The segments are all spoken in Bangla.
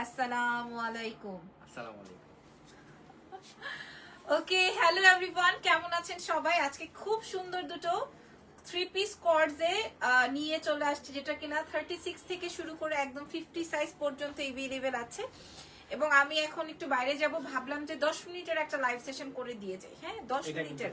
আসসালামু আলাইকুম আসসালামু আলাইকুম ওকে হ্যালো এভরিওয়ান কেমন আছেন সবাই? আজকে খুব সুন্দর দুটো থ্রি পিস কর্ডসে নিয়ে চলে আসছে যেটা কিনা থার্টি সিক্স থেকে শুরু করে একদম ফিফটি সাইজ পর্যন্ত এভেলেবেল আছে। এবং আমি এখন একটু বাইরে যাব ভাবলাম যে দশ মিনিটের একটা লাইভ সেশন করে দিয়ে যাই। হ্যাঁ দশ মিনিটের।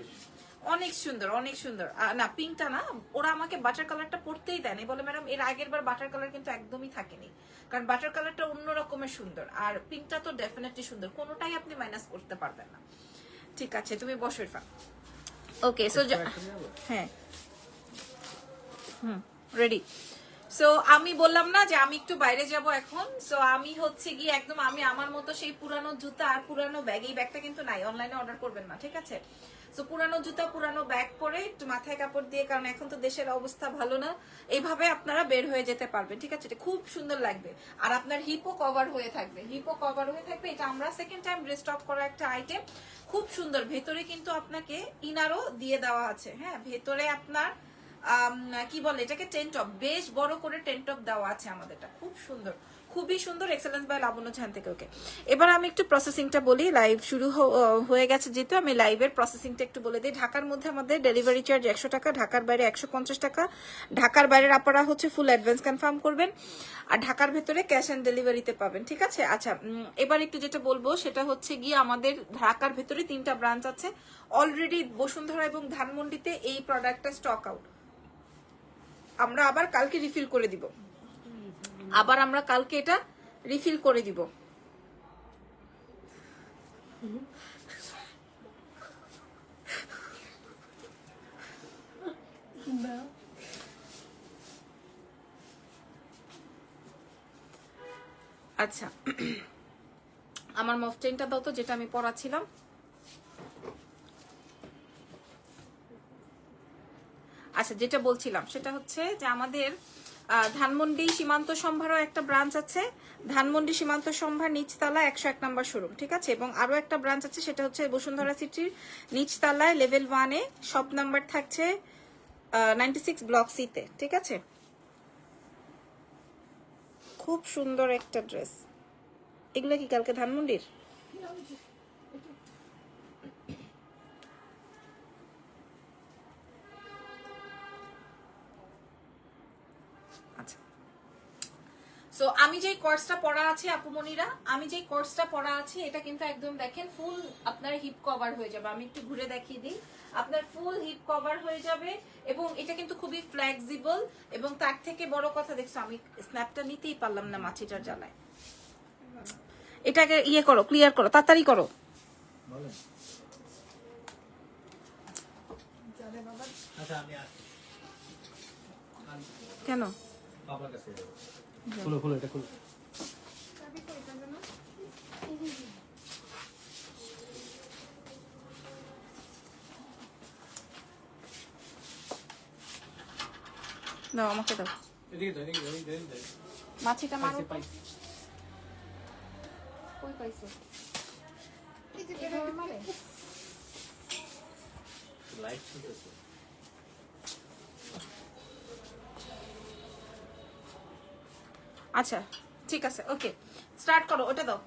অনেক সুন্দর অনেক সুন্দর। না পিঙ্কটা না ওরা আমাকে বাটার কালারটা পড়তেই দেয়নি বলে ম্যাডাম এর আগের বার বাটার কালার কিন্তু একদমই থাকেনি। কারণ বাটার কালারটা অন্য রকমের সুন্দর আর পিঙ্কটা তো ডেফিনেটলি সুন্দর। কোনোটাই আপনি মাইনাস করতে পারবেন না। ঠিক আছে তুমি বসো ইরফান। ওকে সো হ্যাঁ। হুম রেডি সো আমি বললাম না যে আমি একটু বাইরে যাব এখন। সো আমি হচ্ছে গিয়ে একদম আমি আমার মতো সেই পুরানো জুতা আর পুরানো ব্যাগ এই ব্যাগটা কিন্তু নাই। অনলাইনে অর্ডার করবেন না ঠিক আছে? সো পুরানো জুতা, পুরানো ব্যাগ পরে একটু মাথায় কাপড় দিয়ে, কারণ এখন তো দেশের অবস্থা ভালো না, এইভাবে আপনারা বের হয়ে যেতে পারবেন, ঠিক আছে? এটা খুব সুন্দর লাগবে। আর আপনার হিপও কভার হয়ে থাকবে। হিপও কভার হয়ে থাকবে, এটা আমরা সেকেন্ড টাইম রিস্টক করা একটা আইটেম খুব সুন্দর। ভেতরে কিন্তু আপনাকে ইনারও দিয়ে দেওয়া আছে হ্যাঁ? ভেতরে আপনার কি বলে এটাকে টেন্টপ বেশ বড় করে টেন্টপ দেওয়া আছে আমাদেরটা। খুব সুন্দর। খুবই সুন্দর এক্সেলেন্স বাই লাবণ্য ঝান থেকে ওকে এবার আমি একটু প্রসেসিংটা বলি লাইভ শুরু হয়ে গেছে যেহেতু, আমি লাইভের প্রসেসিংটা একটু বলে দিই। ঢাকার মধ্যে আমাদের ডেলিভারি চার্জ একশো টাকা, ঢাকার বাইরে একশো পঞ্চাশ টাকা। ঢাকার বাইরের আপনারা হচ্ছে ফুল অ্যাডভান্স কনফার্ম করবেন। আর ঢাকার ভেতরে ক্যাশ অন ডেলিভারিতে পাবেন, ঠিক আছে? আচ্ছা এবার একটু যেটা বলব, সেটা হচ্ছে গিয়ে আমাদের ঢাকার ভেতরে তিনটা ব্রাঞ্চ আছে। অলরেডি বসুন্ধরা এবং ধানমন্ডিতে এই প্রোডাক্টটা স্টক আউট আমরা আবার কালকে রিফিল করে দিব। আবার আমরা কালকে এটা রিফিল করে দিব। আচ্ছা। আমার মফটেনটা দাও তো, যেটা আমি পড়াছিলাম আচ্ছা যেটা বলছিলাম, সেটা হচ্ছে যে আমাদের ধানমন্ডি সীমান্ত সম্ভারও একটা ব্রাঞ্চ আছে। ধানমন্ডি সীমান্ত সম্ভার নিচতলা একশো এক নম্বর শোরুম ঠিক আছে? এবং আরও একটা ব্রাঞ্চ আছে, সেটা হচ্ছে বসুন্ধরা সিটির নিচতলায় লেভেল ওয়ানে শপ নাম্বার থাকছে নাইনটি সিক্স ব্লক সিতে ঠিক আছে? খুব সুন্দর একটা ড্রেস এগুলো কি কালকে ধানমন্ডির? সো আমি যে কোর্সটা পড়া আছে আপুমনিরা আমি যে কোর্সটা পড়া আছে এটা কিন্তু একদম দেখেন ফুল আপনার হিপ কভার হয়ে যাবে। আমি একটু ঘুরে দেখিয়ে দিই। আপনার ফুল হিপ কভার হয়ে যাবে এবং এটা কিন্তু খুবই ফ্লেক্সিবল এবং তার থেকে বড় কথা দেখছ আমি স্ন্যাপটা নিতেই পারলাম না মাছিটার জ্বালায়। এটাকে ইয়ে করো ক্লিয়ার করো তাড়াতাড়ি করো। আচ্ছা আমি আসছি। আমি কেন? আপনার কাছে খুলো খুলো এটা খুলো। দাও আমাকে দাও। মাছিটা মারো পাইছে, পাইছে। কই পাইছো? লাইট শুনতেছে আচ্ছা ঠিক আছে ওকে স্টার্ট করো, ওটা দাও।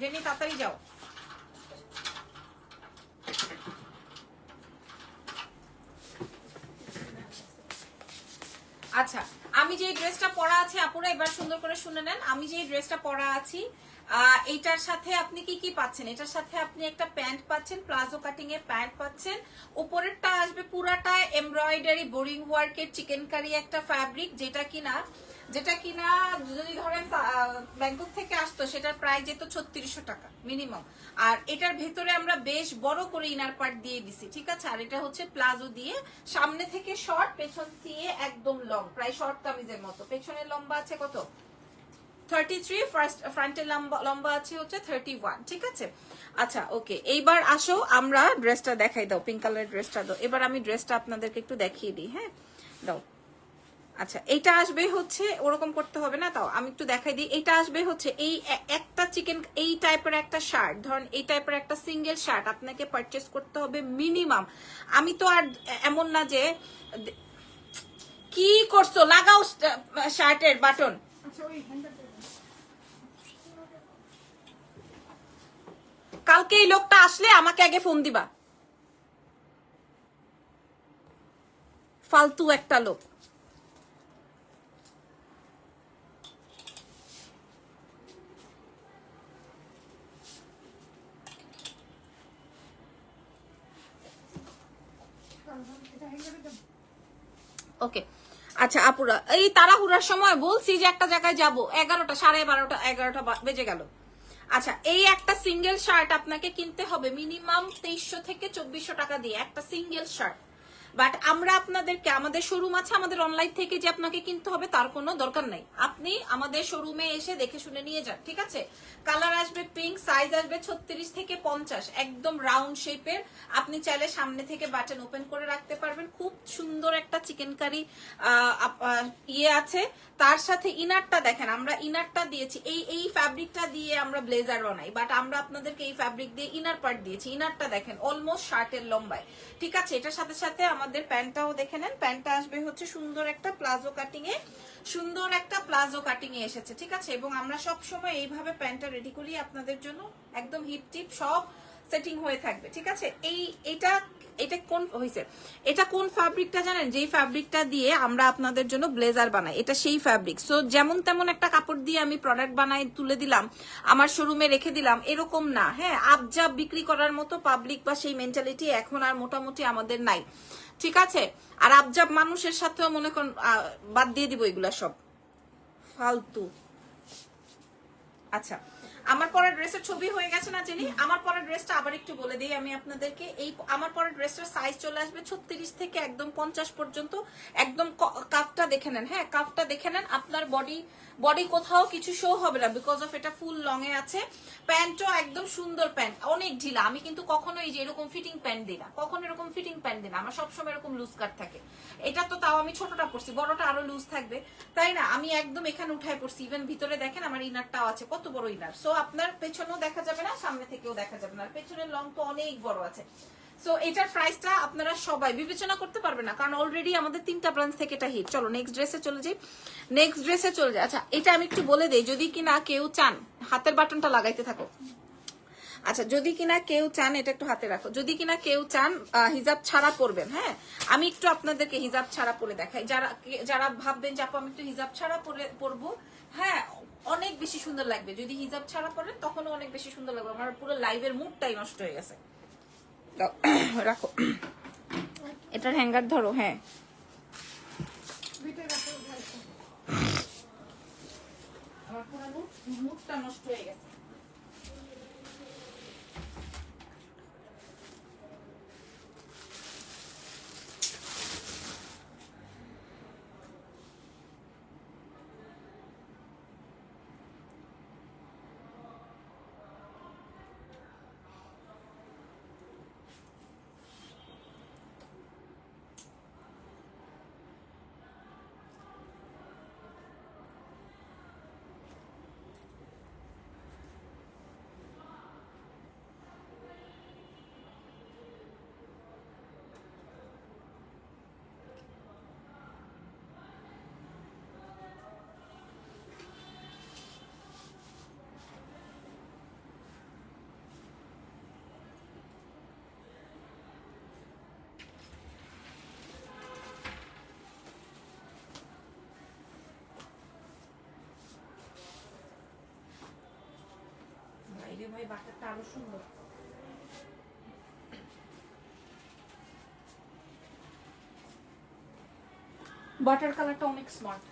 জেনি তাড়াতাড়ি যাও। আচ্ছা আমি যে ড্রেসটা পরা আছে, আপুরা এবার সুন্দর করে শুনে নেন। আমি যে ড্রেসটা পরা আছি এইটার সাথে আপনি কি কি পাচ্ছেন? এটার সাথে আপনি একটা প্যান্ট পাচ্ছেন, প্লাজো কাটিং এর প্যান্ট পাচ্ছেন। উপরেরটা আসবে পুরাটা এমব্রয়ডারি বোরিং ওয়ার্কের চিকেন কারি একটা ফ্যাব্রিক যেটা কিনা যেটা কিনা যদি ধরেন ব্যাংকক থেকে আসতো, সেটার প্রায় যেত ছত্রিশশো টাকা মিনিমাম আর এটার ভেতরে আমরা বেশ বড় করে ইনার পার্ট দিয়ে দিছি, ঠিক আছে? আর এটা হচ্ছে প্লাজো দিয়ে সামনে থেকে শর্ট পেছন দিয়ে একদম লং প্রায় শর্ট কামিজের মতো। পেছনের লম্বা আছে কত? থার্টি থ্রি ফার্স্ট ফ্রন্টের লম্বা লম্বা আছে হচ্ছে থার্টি ওয়ান ঠিক আছে? আচ্ছা ওকে এইবার আসো, আমরা ড্রেসটা দেখাই দাও পিঙ্ক কালারের ড্রেসটা দাও। এবার আমি ড্রেসটা আপনাদেরকে একটু দেখিয়ে দিই হ্যাঁ? দাও। আচ্ছা এটা আসবে হচ্ছে ওরকম করতে হবে না তাও আমি একটু দেখাই দিই। এটা আসবে হচ্ছে এই একটা চিকেন এই টাইপের একটা শার্ট ধরেন এই টাইপের একটা সিঙ্গেল শার্ট আপনাকে পারচেস করতে হবে মিনিমাম আমি তো আর এমন না যে কি করছ? লাগাও শার্টের বাটন। কালকে এই লোকটা আসলে আমাকে আগে ফোন দিবা। ফালতু একটা লোক। ওকে। আচ্ছা আপুরা, এই তাড়াহুড়ার সময় বলছি যে একটা জায়গায় যাব। এগারোটা, সাড়ে বারোটা এগারোটা বেজে গেল। আচ্ছা এই একটা সিঙ্গেল শার্ট আপনাকে কিনতে হবে মিনিমাম তেইশশো থেকে চব্বিশশো টাকা দিয়ে, একটা সিঙ্গেল শার্ট বাট আমরা আপনাদেরকে, আমাদের শোরুম আছে, আমাদের অনলাইন থেকে যে আপনাকে কিনতে হবে, তার কোনো দরকার নাই। আপনি আমাদের শোরুমে এসে দেখে শুনে নিয়ে যান, ঠিক আছে? কালার আসবে পিঙ্ক সাইজ আসবে ছত্রিশ থেকে পঞ্চাশ, একদম রাউন্ড শেপের আপনি চাইলে সামনে থেকে বাটন ওপেন করে রাখতে পারবেন। খুব সুন্দর একটা চিকেন কারি ইয়ে আছে। তার সাথে ইনারটা দেখেন, আমরা ইনারটা দিয়েছি। এই এই ফ্যাব্রিকটা দিয়ে আমরা ব্লেজার বানাই বাট আমরা আপনাদেরকে এই ফ্যাব্রিক দিয়ে ইনার পার্ট দিয়েছি। ইনারটা দেখেন অলমোস্ট শার্টের লম্বায়। ঠিক আছে? এটার সাথে সাথে আমাদের প্যান্টটাও দেখে নেন। প্যান্টটা আসবে হচ্ছে সুন্দর একটা প্লাজো কাটিং এ। সুন্দর একটা প্লাজো কাটিং এ এসেছে, ঠিক আছে? এবং আমরা সব সময় এইভাবে প্যান্টটা রেডি করি আপনাদের জন্য। একদম হিপ টিপ সব সেটিং হয়ে থাকবে, ঠিক আছে? এই, এটা এটা কোন হয়েছে এটা কোন ফ্যাব্রিকটা জানেন? যেই ফ্যাব্রিকটা দিয়ে আমরা আপনাদের জন্য ব্লেজার বানাই, এটা সেই ফ্যাব্রিক সো যেমন তেমন একটা কাপড় দিয়ে আমি প্রোডাক্ট বানাই, তুলে দিলাম, আমার শোরুমে রেখে দিলাম, এরকম না হ্যাঁ? আবজাব বিক্রি করার মতো পাবলিক বা সেই মেন্টালিটি এখন আর মোটামুটি আমাদের নাই। ঠিক আছে? আর আবজাব মানুষের সাথেও মনে করেন বাদ দিয়ে দিব এগুলা সব। ফালতু। আচ্ছা। আমার পরের ড্রেসের ছবি হয়ে গেছে না জেনি? আমার পরের ড্রেসটা আবার একটু বলে দিই আমি আপনাদেরকে। এই আমার পরের ড্রেসটার সাইজ চলে আসবে ছত্রিশ থেকে একদম পঞ্চাশ পর্যন্ত। একদম কাপটা দেখে নেন। হ্যাঁ কাপটা দেখে নেন। আপনার বডি বডি কোথাও কিছু শো হবে না বিকজ অফ এটা ফুল লং এ আছে। প্যান্টও একদম সুন্দর প্যান্ট, অনেক ঢিলা। আমি কিন্তু কখনো এই যে এরকম ফিটিং প্যান্ট দিই না। কখনো এরকম ফিটিং প্যান্ট দিই না। আমার সবসময় এরকম লুজ কাট থাকে। এটা তো তাও আমি ছোটটা পরছি, বড়টা আরও লুজ থাকবে। তাই না? আমি একদম এখানে উঠায় পড়ছি ইভেন ভিতরে দেখেন আমার ইনারটাও আছে, কত বড় ইনার সো আপনার পেছনেও দেখা যাবে না, সামনে থেকেও দেখা যাবে না। পেছনের লং তো অনেক বড় আছে। সো এটার প্রাইসটা আপনারা সবাই বিবেচনা করতে পারবে না, কারণ অলরেডি আমাদের তিনটা ব্রাঞ্চ থেকে এটা হিট চলো নেক্সট ড্রেসে চলে যাই। নেক্সট ড্রেসে চলে যাই। আচ্ছা এটা আমি একটু বলে দেই, যদি কিনা কেউ চান, হাতের বাটনটা লাগাইতে থাকো। আচ্ছা যদি কিনা কেউ চান, এটা একটু হাতে রাখো। যদি কিনা কেউ চান হিজাব ছাড়া পরবেন হ্যাঁ? আমি একটু আপনাদেরকে হিজাব ছাড়া পরে দেখাই। যারা যারা ভাববেন যে, আপু, আমি একটু হিজাব ছাড়া পরে, পরবো? হ্যাঁ অনেক বেশি সুন্দর লাগবে। যদি হিজাব ছাড়া পরেন, তখনও অনেক বেশি সুন্দর লাগবে। আমার পুরো লাইভের মুডটাই নষ্ট হয়ে গেছে। দাও, রাখো। এটার হ্যাঙ্গার ধরো হ্যাঁ। মুখটা নষ্ট হয়ে গেছে। ভাইরে ভাই আরও সুন্দর। বাটার কালারটা অনেক স্মার্ট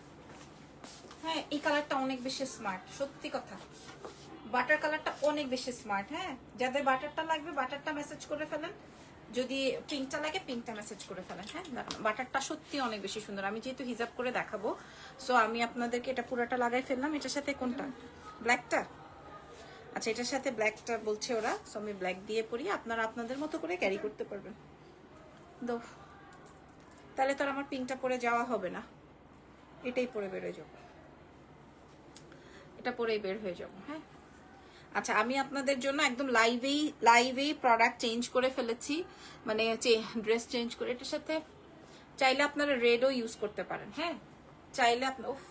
হ্যাঁ এই কালারটা অনেক বেশি স্মার্ট সত্যি কথা। বাটার কালারটা অনেক বেশি স্মার্ট হ্যাঁ। যাদের বাটারটা লাগবে, বাটারটা মেসেজ করে ফেলেন। যদি পিঙ্কটা লাগে পিঙ্কটা মেসেজ করে ফেলেন হ্যাঁ। বাটারটা সত্যি অনেক বেশি সুন্দর। আমি যেহেতু হিজাব করে দেখাবো সো আমি আপনাদেরকে এটা পুরোটা লাগাই ফেললাম। এটার সাথে কোনটা? ব্ল্যাকটা আচ্ছা এটার সাথে ব্ল্যাকটা বলছে ওরা সো আমি ব্ল্যাক দিয়ে পরি আপনারা আপনাদের মতো করে ক্যারি করতে পারবেন। দো, তাহলে তো আর আমার পিঙ্কটা পরে যাওয়া হবে না। এটাই পরে বেরোয় যাব। এটা পরেই বের হয়ে যাব হ্যাঁ। আচ্ছা আমি আপনাদের জন্য একদম লাইভেই লাইভেই প্রোডাক্ট চেঞ্জ করে ফেলেছি মানে ড্রেস চেঞ্জ করে। এটার সাথে চাইলে আপনারা রেডও ইউজ করতে পারেন হ্যাঁ। চাইলে আপনার উফ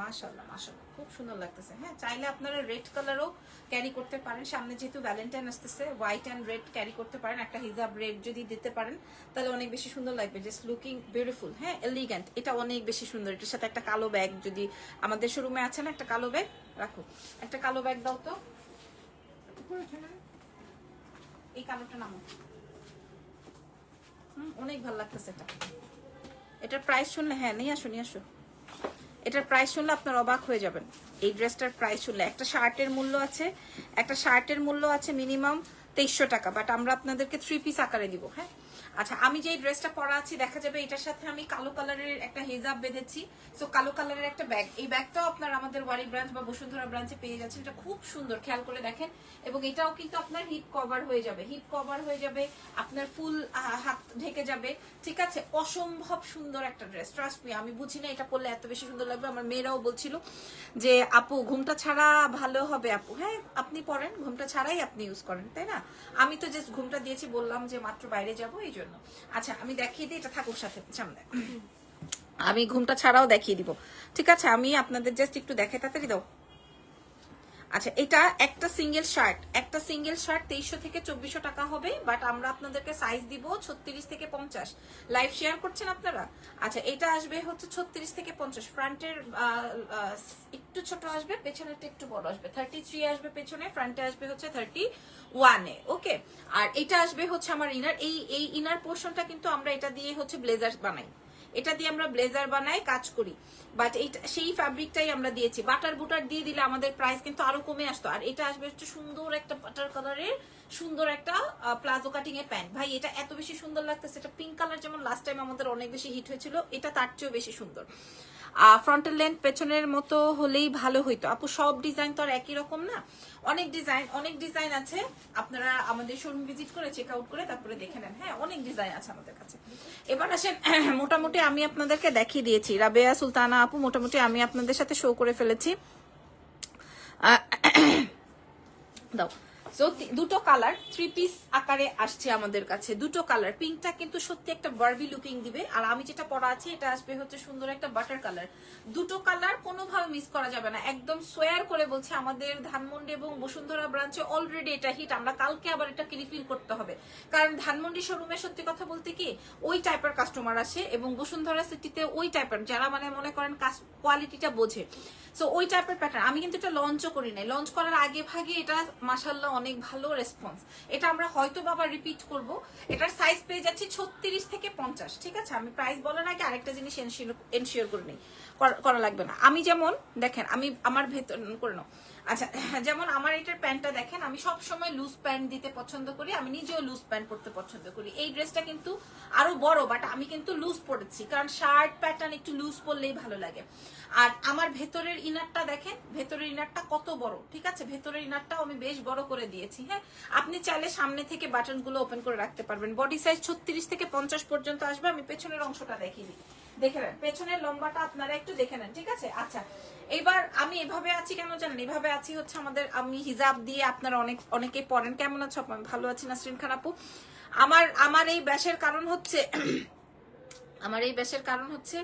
মাশাল্লাহ মাশাল্লাহ খুব সুন্দর লাগতেছে। হ্যাঁ চাইলে আপনারা রেড কালারও ক্যারি করতে পারেন। সামনে যেহেতু ভ্যালেন্টাইন আসতেছে হোয়াইট অ্যান্ড রেড ক্যারি করতে পারেন। একটা হিজাব রেড যদি দিতে পারেন তাহলে অনেক বেশি সুন্দর লাগবে। জাস্ট লুকিং বিউটিফুল হ্যাঁ এলিগেন্ট এটা অনেক বেশি সুন্দর। এটার সাথে একটা কালো ব্যাগ যদি আমাদের শোরুমে আছে না একটা কালো ব্যাগ রাখো। একটা কালো ব্যাগ দাও তো। এই কালোটা নামো হুম, অনেক ভালো লাগতেছে এটা। এটার প্রাইস শুনলে হ্যাঁ নিয়ে আসো নিয়ে আসো। এটার প্রাইস শুনলে আপনার অবাক হয়ে যাবেন। এই ড্রেসটার প্রাইস শুনলে একটা শার্টের মূল্য আছে, একটা শার্টের মূল্য আছে মিনিমাম তেইশশো টাকা বাট আমরা আপনাদেরকে থ্রি পিস আকারে দিব হ্যাঁ? আচ্ছা আমি যে ড্রেসটা পরা আছি, দেখা যাবে এটার সাথে আমি কালো কালারের একটা হেজাব বেঁধেছি। সো কালো কালারের একটা ব্যাগ এই ব্যাগটাও আপনার আমাদের ওয়ারি ব্রাঞ্চ বা বসুন্ধরা ব্রাঞ্চে পেয়ে যাচ্ছেন। এটা খুব সুন্দর, খেয়াল করে দেখেন। এবং এটাও কিন্তু আপনার হিপ কভার হয়ে যাবে। হিপ কভার হয়ে যাবে, আপনার ফুল হাত ঢেকে যাবে। ঠিক আছে? অসম্ভব সুন্দর একটা ড্রেস ট্রাস্ট মি আমি বুঝি না এটা পরলে এত বেশি সুন্দর লাগবে। আমার মেয়েরাও বলছিল যে, আপু, ঘুমটা ছাড়া ভালো হবে আপু। হ্যাঁ আপনি পরেন। ঘুমটা ছাড়াই আপনি ইউজ করেন, তাই না? আমি তো জাস্ট ঘুমটা দিয়েছি, বললাম যে, মাত্র বাইরে যাব। এই জন্য। আচ্ছা আমি দেখিয়ে দিই, এটা থাকুক সাথে। সামনে আমি ঘুমটা ছাড়াও দেখিয়ে দিব। ঠিক আছে, আমি আপনাদের জাস্ট একটু দেখে তাড়াতাড়ি দাও। আচ্ছা এটা একটা সিঙ্গেল শার্ট একটা সিঙ্গেল শার্ট তেইশশো থেকে চব্বিশশো টাকা হবে বাট আমরা আপনাদেরকে সাইজ দিব ছত্রিশ থেকে পঞ্চাশ। লাইভ শেয়ার করছেন আপনারা? আচ্ছা এটা আসবে হচ্ছে ছত্রিশ থেকে পঞ্চাশ। ফ্রন্টের একটু ছোট আসবে, পেছনেরটা একটু বড় আসবে। থার্টি থ্রি আসবে পেছনে ফ্রন্টে আসবে হচ্ছে থার্টি ওয়ানে ওকে আর এটা আসবে হচ্ছে আমার ইনার এই এই ইনার পোর্শনটা কিন্তু আমরা এটা দিয়ে হচ্ছে ব্লেজার বানাই। এটা দিয়ে আমরা ব্লেজার বানাই, কাজ করি। বাট এইটা সেই ফ্যাব্রিকটাই আমরা দিয়েছি। বাটার বুটার দিয়ে দিলে আমাদের প্রাইস কিন্তু আরও কমে আসতো। আর এটা আসবে হচ্ছে সুন্দর একটা বাটার কালারের সুন্দর একটা প্লাজো কাটিং এর প্যান্ট ভাই, এটা এত বেশি সুন্দর লাগতেছে। এটা পিঙ্ক কালার যেমন লাস্ট টাইম আমাদের অনেক বেশি হিট হয়েছিল, এটা তার চেয়েও বেশি সুন্দর। ফ্রন্টের লেন্থ পেছনের মতো হলেই ভালো হইতো। আপু, সব ডিজাইন তো আর একই রকম না? অনেক ডিজাইন অনেক ডিজাইন আছে। আপনারা আমাদের শোরুম ভিজিট করে চেক আউট করে তারপরে দেখে নেন। হ্যাঁ অনেক ডিজাইন আছে আমাদের কাছে। এবার আসেন, মোটামুটি আমি আপনাদেরকে দেখিয়ে দিয়েছি। রাবেয়া, সুলতানা আপু, মোটামুটি আমি আপনাদের সাথে শো করে ফেলেছি। দাও। সো দুটো কালার থ্রি পিস আকারে আসছে আমাদের কাছে, দুটো কালার পিঙ্কটা কিন্তু সত্যি একটা বারবি লুকিং দিবে। আর আমি যেটা পরা আছি, এটা আসবে হচ্ছে সুন্দর একটা বাটার কালার দুটো কালার কোনোভাবে মিস করা যাবে না। একদম সোয়ার করে বলছে আমাদের ধানমন্ডি এবং বসুন্ধরা ব্রাঞ্চে অলরেডি এটা হিট আমরা কালকে আবার এটাকে রিফিল করতে হবে। কারণ ধানমন্ডি শোরুমে সত্যি কথা বলতে কি, ওই টাইপের কাস্টমার আসে এবং বসুন্ধরা সিটিতে ওই টাইপের যারা মানে মনে করেন কোয়ালিটিটা বোঝে। সো ওই টাইপের প্যাটার্ন আমি কিন্তু এটা লঞ্চও করি নাই। লঞ্চ করার আগে ভাগে এটা মাসাল্লাহ অনেক ভালো রেসপন্স এটা আমরা হয়তো বাবা রিপিট করব। এটার সাইজ পেয়ে যাচ্ছি ছত্রিশ থেকে পঞ্চাশ, ঠিক আছে? আমি প্রাইস বলার আগে আরেকটা জিনিস এনশিওর করে নিই। করা লাগবে না। আমি যেমন, দেখেন, আমি আমার ভেতর, করে নাও। আচ্ছা যেমন আমার এটার প্যান্টটা দেখেন, আমি সব সময় লুজ প্যান্ট দিতে পছন্দ করি, আমি নিজেও লুজ প্যান্ট পরতে পছন্দ করি। এই ড্রেসটা কিন্তু আরও বড় বাট আমি কিন্তু লুজ পরেছি, কারণ শার্ট প্যাটার্ন একটু লুজ পরলেই ভালো লাগে। আর আমার ভেতরের ইনারটা দেখেন, ভেতরের ইনারটা কত বড়, ঠিক আছে? ভেতরের ইনারটাও আমি বেশ বড় করে দিয়েছি হ্যাঁ? আপনি চাইলে সামনে থেকে বাটনগুলো ওপেন করে রাখতে পারবেন। বডি সাইজ ছত্রিশ থেকে পঞ্চাশ পর্যন্ত আসবে, আমি পেছনের অংশটা দেখিয়ে দিই দেখে নেন। পেছনের লম্বাটা আপনারা একটু দেখে নেন, ঠিক আছে? আচ্ছা এবার আমি এভাবে আছি কেন জানেন? এভাবে আছি হচ্ছে আমাদের, আমি হিজাব দিয়ে আপনারা অনেক অনেকে পড়েন। কেমন আছো? আমি ভালো আছি, নাসরিন খান আপু। আমার আমার এই ব্যাসের কারণ হচ্ছে, আমার এই ব্যাসের কারণ হচ্ছে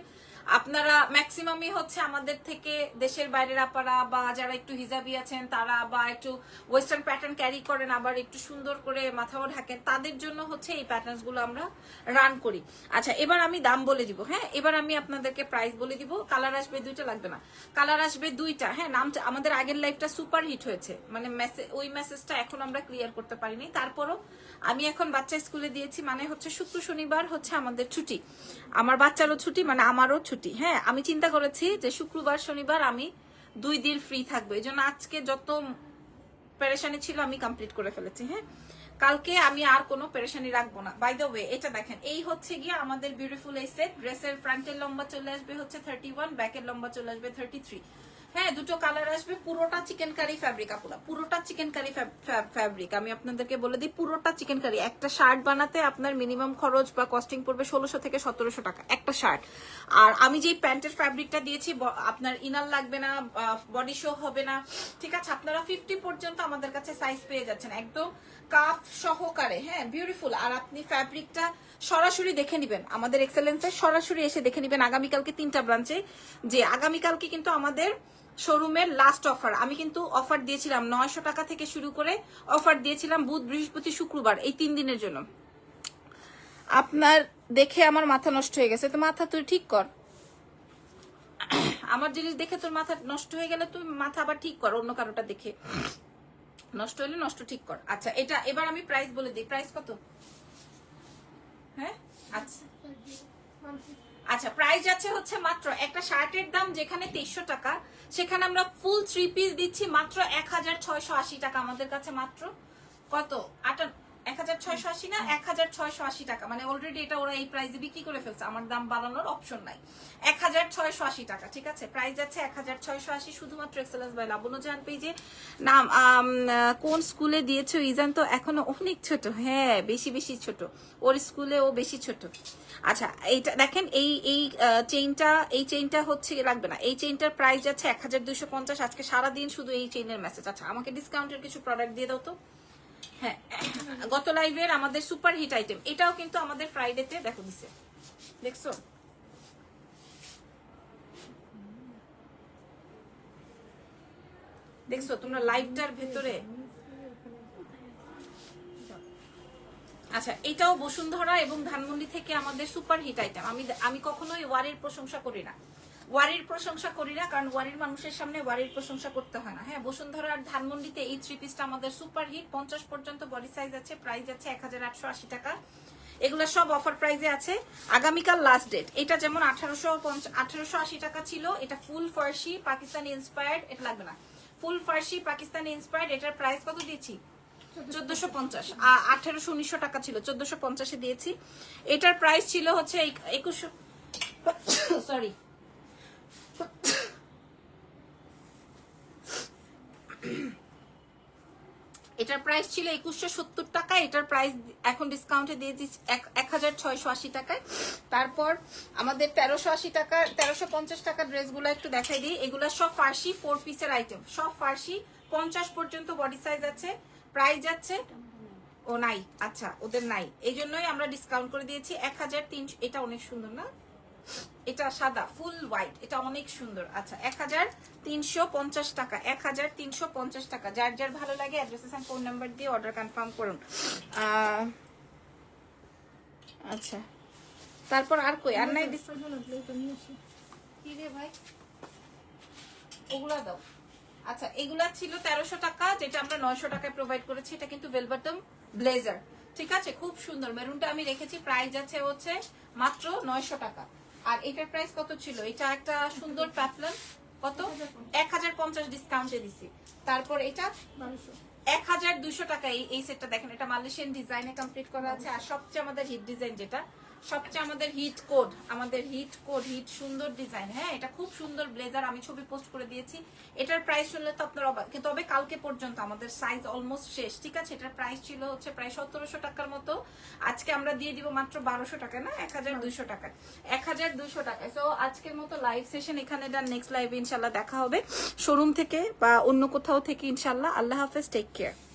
আপনারা ম্যাক্সিমামই হচ্ছে আমাদের থেকে দেশের বাইরের আপারা বা যারা একটু হিজাবি আছেন, তারা বা একটু ওয়েস্টার্ন প্যাটার্ন ক্যারি করেন, আবার একটু সুন্দর করে মাথাও ঢাকেন, তাদের জন্য হচ্ছে এই প্যাটার্নগুলো আমরা রান করি। আচ্ছা এবার আমি দাম বলে দিব হ্যাঁ? এবার আমি আপনাদেরকে প্রাইস বলে দিব কালার আসবে দুইটা, লাগবে না। কালার আসবে দুইটা হ্যাঁ? নামটা, আমাদের আগের লাইফটা সুপার হিট হয়েছে। মানে মেসেজ ওই মেসেজটা এখন আমরা ক্লিয়ার করতে পারিনি। তারপরও আমি এখন বাচ্চা স্কুলে দিয়েছি মানে হচ্ছে শুক্র শনিবার হচ্ছে আমাদের ছুটি। আমার বাচ্চারও ছুটি মানে আমারও ছুটি হ্যাঁ আমি চিন্তা করেছি যে শুক্রবার, শনিবার আমি দুই দিন ফ্রি থাকব। এই জন্য আজকে যত পেরেশানি ছিল আমি কমপ্লিট করে ফেলেছি হ্যাঁ। কালকে আমি আর কোনো পেরেশানি রাখব না। বাই দ্য ওয়ে এটা দেখেন, এই হচ্ছে গিয়ে আমাদের বিউটিফুল এই সেট ড্রেসের ফ্রন্টের লম্বা চলে আসবে হচ্ছে থার্টি ওয়ান ব্যাকের লম্বা চলে আসবে থার্টি থ্রি হ্যাঁ দুটো কালার আসবে, পুরোটা চিকেন কারি ফ্যাব্রিক আপুরা পুরোটা চিকেন কারি ফ্যাব্রিক আমি আপনাদেরকে বলে দিই, পুরোটা চিকেন কারি একটা শার্ট বানাতে আপনার মিনিমাম খরচ বা কস্টিং পড়বে ষোলোশো থেকে সতেরোশো টাকা, একটা শার্ট আর আমি যেই প্যান্টের ফ্যাব্রিকটা দিয়েছি আপনার ইনার লাগবে না বডি শো হবে না। ঠিক আছে, আপনারা ফিফটি পর্যন্ত আমাদের কাছে সাইজ পেয়ে যাচ্ছেন। একদম কাফ সহকারে হ্যাঁ বিউটিফুল আর আপনি ফ্যাব্রিকটা সরাসরি দেখে নিবেন। আমাদের এক্সেলেন্সে সরাসরি এসে দেখে নিবেন আগামীকালকে তিনটা ব্রাঞ্চে যে আগামীকালকে কিন্তু আমাদের শোরুমের লাস্ট অফার আমি কিন্তু অফার দিয়েছিলাম নয়শো টাকা থেকে শুরু করে অফার দিয়েছিলাম বুধ, বৃহস্পতি, শুক্রবার, এই তিন দিনের জন্য। আপনার দেখে আমার মাথা নষ্ট হয়ে গেছে। তো মাথা তুই ঠিক কর। আমার জিনিস দেখে তোর মাথা নষ্ট হয়ে গেলে তুই মাথা আবার ঠিক কর, অন্য কারোটা দেখে। নষ্ট হলে নষ্ট ঠিক কর। আচ্ছা এটা এবার আমি প্রাইস বলে দিই। প্রাইস কত? হ্যাঁ? আচ্ছা। আচ্ছা প্রাইস আছে হচ্ছে মাত্র একটা শার্টের দাম যেখানে তেইশশো টাকা, সেখানে আমরা ফুল থ্রি পিস দিচ্ছি মাত্র এক হাজার ছয়শো আশি টাকা। আমাদের কাছে মাত্র কত? আটা এক হাজার ছয়শো আশি না এক হাজার ছয়শো আশি টাকা। মানে অলরেডি এটা ওরা এই প্রাইসে বিক্রি করে ফেলছে। আমার দাম বাড়ানোর অপশন নাই। এক হাজার ছয়শো আশি টাকা, ঠিক আছে? প্রাইস যাচ্ছে এক হাজার ছয়শো আশি শুধুমাত্র এক্সেলেন্স বাই লাবণ্য জাহান পেজে নাম কোন স্কুলে দিয়েছ ইজান? তো এখনও অনেক ছোট। হ্যাঁ বেশি বেশি ছোট। ওর স্কুলে ও বেশি ছোট। আচ্ছা এইটা দেখেন, এই এই চেইনটা এই চেইনটা হচ্ছে, লাগবে না। এই চেইনটার প্রাইস যাচ্ছে এক হাজার দুইশো পঞ্চাশ। আজকে সারাদিন শুধু এই চেইনের মেসেজ আচ্ছা আমাকে ডিসকাউন্টের কিছু প্রোডাক্ট দিয়ে দাও তো। হ্যাঁ গত লাইভের আমাদের সুপার হিট আইটেম, এটাও কিন্তু আমাদের ফ্রাইডেতে দেখো দিছে। দেখছ? দেখছ, তোমরা লাইভটার ভেতরে? আচ্ছা এটাও বসুন্ধরা এবং ধানমন্ডি থেকে আমাদের সুপার হিট আইটেম। আমি আমি কখনোই ওয়ারের প্রশংসা করি না। ওয়ারির প্রশংসা করি না, কারণ ওয়ারির মানুষের সামনে ওয়ারির প্রশংসা করতে হয় না। হ্যাঁ বসুন্ধরা আর ধানমন্ডিতে এই থ্রি পিসটা আমাদের সুপার হিট পঞ্চাশ পর্যন্ত বডি সাইজ আছে প্রাইস আছে এক হাজার আটশো আশি টাকা। এগুলো সব অফার প্রাইসে আছে। আগামীকাল লাস্ট ডেট এটা যেমন আঠারোশো আঠারোশো আশি টাকা ছিল, এটা ফুল ফার্সি, পাকিস্তানি ইন্সপায়ার্ড এটা লাগবে না। ফুল ফার্সি, পাকিস্তানি ইন্সপায়ার্ড এটার প্রাইস কত দিয়েছি? চোদ্দশো পঞ্চাশ। আঠারোশো উনিশশো টাকা ছিল, চোদ্দশো পঞ্চাশে দিয়েছি। এটার প্রাইস ছিল হচ্ছে একুশশো সরি এটার প্রাইস ছিল একুশশো সত্তর টাকা, এটার প্রাইস এখন ডিসকাউন্টে দিয়ে দিচ্ছি এক হাজার ছয়শো আশি টাকায়। তারপর আমাদের তেরোশো আশি টাকা, তেরোশো পঞ্চাশ টাকার ড্রেসগুলো একটু দেখাই দিই। এগুলো সব ফার্সি ফোর পিসের আইটেম সব ফার্সি, পঞ্চাশ পর্যন্ত বডি সাইজ আছে প্রাইস যাচ্ছে ও নাই আচ্ছা ওদের নাই। এই জন্যই আমরা ডিসকাউন্ট করে দিয়েছি। এক হাজার তিনশো, এটা অনেক সুন্দর না? এটা সাদা ফুল হোয়াইট এটা অনেক সুন্দর। আচ্ছা এক হাজার তিনশো পঞ্চাশ টাকা, এক হাজার তিনশো পঞ্চাশ টাকা। যার যার ভালো লাগে অ্যাড্রেস ফোন নাম্বার দিয়ে অর্ডার কনফার্ম করুন। আচ্ছা তারপর আর কই? আর নাই ভাই? ওগুলা দাও। আচ্ছা এগুলা ছিল তেরোশো টাকা, যেটা আমরা নয়শো টাকায় প্রোভাইড করেছি। এটা কিন্তু ভেলভাটম ব্লেজার ঠিক আছে? খুব সুন্দর। মেরুনটা আমি রেখেছি। প্রাইস আছে হচ্ছে মাত্র নয়শো টাকা। আর এটার প্রাইস কত ছিল? এটা একটা সুন্দর প্যাপলন কত? এক হাজার পঞ্চাশ ডিসকাউন্টে দিছি। তারপর এটা এক হাজার দুশো টাকা এই সেটটা দেখেন, এটা মালয়েশিয়ান ডিজাইনে কমপ্লিট করা আছে। আর সবচেয়ে আমাদের হিট ডিজাইন যেটা সবচেয়ে আমাদের হিট কোড আমাদের হিট কোড হিট সুন্দর ডিজাইন হ্যাঁ এটা খুব সুন্দর ব্লেজার আমি ছবি পোস্ট করে দিয়েছি। এটার প্রাইস শুনলে তো আপনার অবাক তবে কালকে পর্যন্ত আমাদের সাইজ অলমোস্ট শেষ, ঠিক আছে? এটার প্রাইস ছিল হচ্ছে প্রায় সতেরোশো টাকার মতো। আজকে আমরা দিয়ে দিব মাত্র বারোশো টাকা, না? এক হাজার দুইশো টাকায় এক হাজার দুইশো টাকায় তো আজকের মতো লাইভ সেশন এখানে ডান নেক্সট লাইভে ইনশাল্লাহ দেখা হবে। শোরুম থেকে বা অন্য কোথাও থেকে ইনশাল্লাহ আল্লাহ হাফেজ টেক কেয়ার